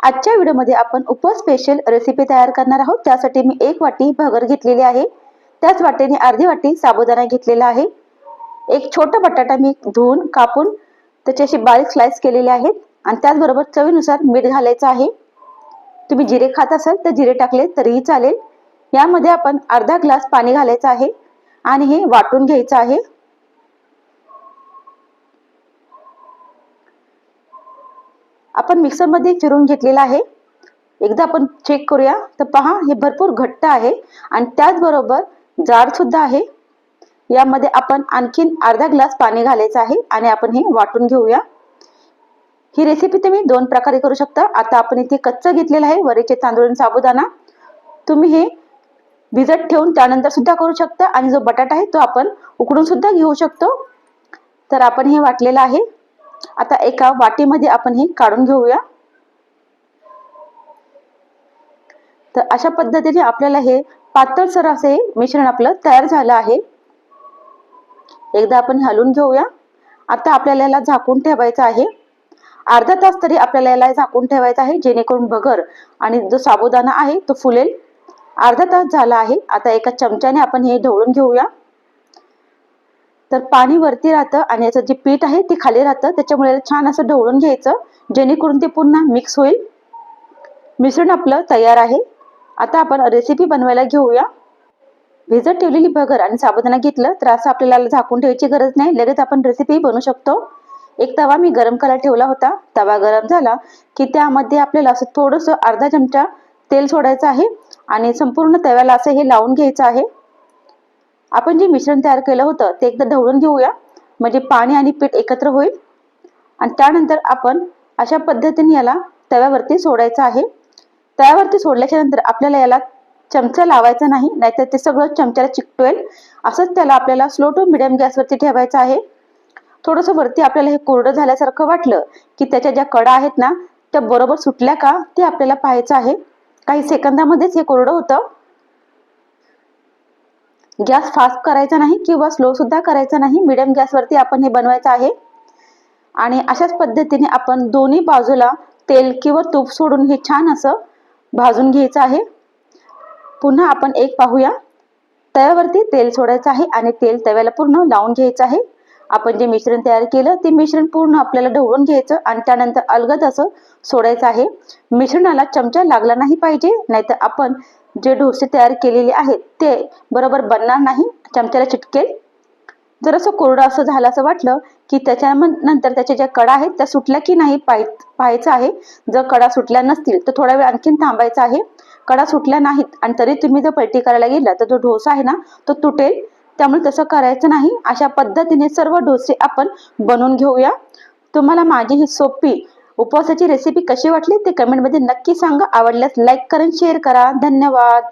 आजच्या व्हिडिओमध्ये आपण उप स्पेशल रेसिपी तयार करणार आहोत. त्यासाठी मी एक वाटी भगर घेतलेली आहे. त्याच वाटेने अर्धी वाटी साबुदाणा घेतलेला आहे. एक छोटा बटाटा मी धुवून कापून त्याची अशी बारीक स्लाइस केलेले आहेत. आणि त्याचबरोबर चवीनुसार मीठ घालायचं आहे. तुम्ही जिरे खात असाल तर जिरे टाकले तरीही चालेल. यामध्ये आपण अर्धा ग्लास पाणी घालायचं आहे. आणि हे वाटून घ्यायचं आहे. आपण मिक्सरमध्ये फिरून घेतलेला आहे. एकदा आपण चेक करूया. तर पहा हे भरपूर घट्ट आहे आणि त्याचबरोबर जाड सुद्धा आहे. यामध्ये आपण आणखीन अर्धा ग्लास पाणी घालायचं आहे आणि आपण हे वाटून घेऊया. ही रेसिपी तुम्ही दोन प्रकारे करू शकता. आता आपण इथे कच्चं घेतलेलं आहे वरीचे तांदूळ आणि साबुदाणा. तुम्ही हे भिजत ठेवून त्यानंतर सुद्धा करू शकता आणि जो बटाटा आहे तो आपण उकडून सुद्धा घेऊ शकतो. तर आपण हे वाटलेलं आहे. आता एका वाटीमध्ये आपण हे काढून घेऊया. तर अशा पद्धतीने आपल्याला हे पातळसर असे मिश्रण आपलं तयार झालं आहे. एकदा आपण हलवून घेऊया. आता आपल्याला याला झाकून ठेवायचं आहे. अर्धा तास तरी आपल्याला याला झाकून ठेवायचं आहे जेणेकरून भगर आणि जो साबुदाणा आहे तो फुलेल. अर्धा तास झाला आहे. आता एका चमच्याने आपण हे ढवळून घेऊया. तर पाणी वरती राहतं आणि याचं जे पीठ आहे ते खाली राहतं. त्याच्यामुळे छान असं ढवळून घ्यायचं. जेणेकरून ते पुन्हा मिक्स होईल. मिश्रण आपलं तयार आहे. आता आपण रेसिपी बनवायला घेऊया. भिजत ठेवलेली भगर आणि साबुदाणा घेतलं तर असं आपल्याला झाकून ठेवायची गरज नाही. लगेच आपण रेसिपी बनवू शकतो. एक तवा मी गरम करायला ठेवला होता. तवा गरम झाला की त्यामध्ये आपल्याला असं थोडंसं अर्धा चमचा तेल सोडायचं आहे आणि संपूर्ण तव्याला असं हे लावून घ्यायचं आहे. आपण जे मिश्रण तयार केलं होतं ते एकदा ढवळून घेऊया. म्हणजे पाणी आणि पीठ एकत्र होईल. आणि त्यानंतर आपण अशा पद्धतीने याला तव्यावरती सोडायचं आहे. तव्यावरती सोडल्याच्या नंतर आपल्याला याला चमचा लावायचा नाही नाहीतर ते सगळं चमच्याला चिकटवेल. असंच त्याला आपल्याला स्लो टू मिडियम गॅसवरती ठेवायचं आहे. थोडंसं वरती आपल्याला हे कोरडं झाल्यासारखं वाटलं की त्याच्या ज्या कडा आहेत ना त्या बरोबर सुटल्या का ते आपल्याला पाहायचं आहे. काही सेकंदामध्येच हे कोरडं होतं. गॅस फास्ट करायचा नाही किंवा स्लो सुद्धा करायचा नाही. मिडियम गॅसवरती आपण हे बनवायचं आहे. आणि अशाच पद्धतीने आपण दोन्ही बाजूला तेल किंवा तूप सोडून हे छान असं भाजून घ्यायचं आहे. पुन्हा आपण एक पाहूया. तव्यावरती तेल सोडायचं आहे आणि तेल तव्याला पूर्ण लावून घ्यायचं आहे. आपण जे मिश्रण तयार केलं ते मिश्रण पूर्ण आपल्याला ढवळून घ्यायचं आणि त्यानंतर अलगद असं सोडायचं आहे. मिश्रणाला चमचा लागला नाही पाहिजे नाहीतर आपण जे डोसे तयार केलेले आहेत ते बरोबर बनणार नाही चमच्याला चिटकेल. जर असं कोरडं असं झालं असं वाटलं की त्याच्या नंतर त्याच्या ज्या कडा आहेत त्या सुटल्या की नाही पाय पाहायचं आहे. जर कडा सुटल्या नसतील तर थोडा वेळ आणखीन थांबायचा आहे. कडा सुटल्या नाहीत आणि तरी तुम्ही जर पलटी करायला गेला तर जो डोसा आहे ना तो तुटेल. त्यामुळे तसं करायचं नाही. अशा पद्धतीने सर्व डोसे आपण बनवून घेऊया. तुम्हाला माझी ही सोपी उपवासाची रेसिपी कशी वाटली ते कमेंटमध्ये नक्की सांगा. आवडल्यास लाईक करा शेअर करा. धन्यवाद.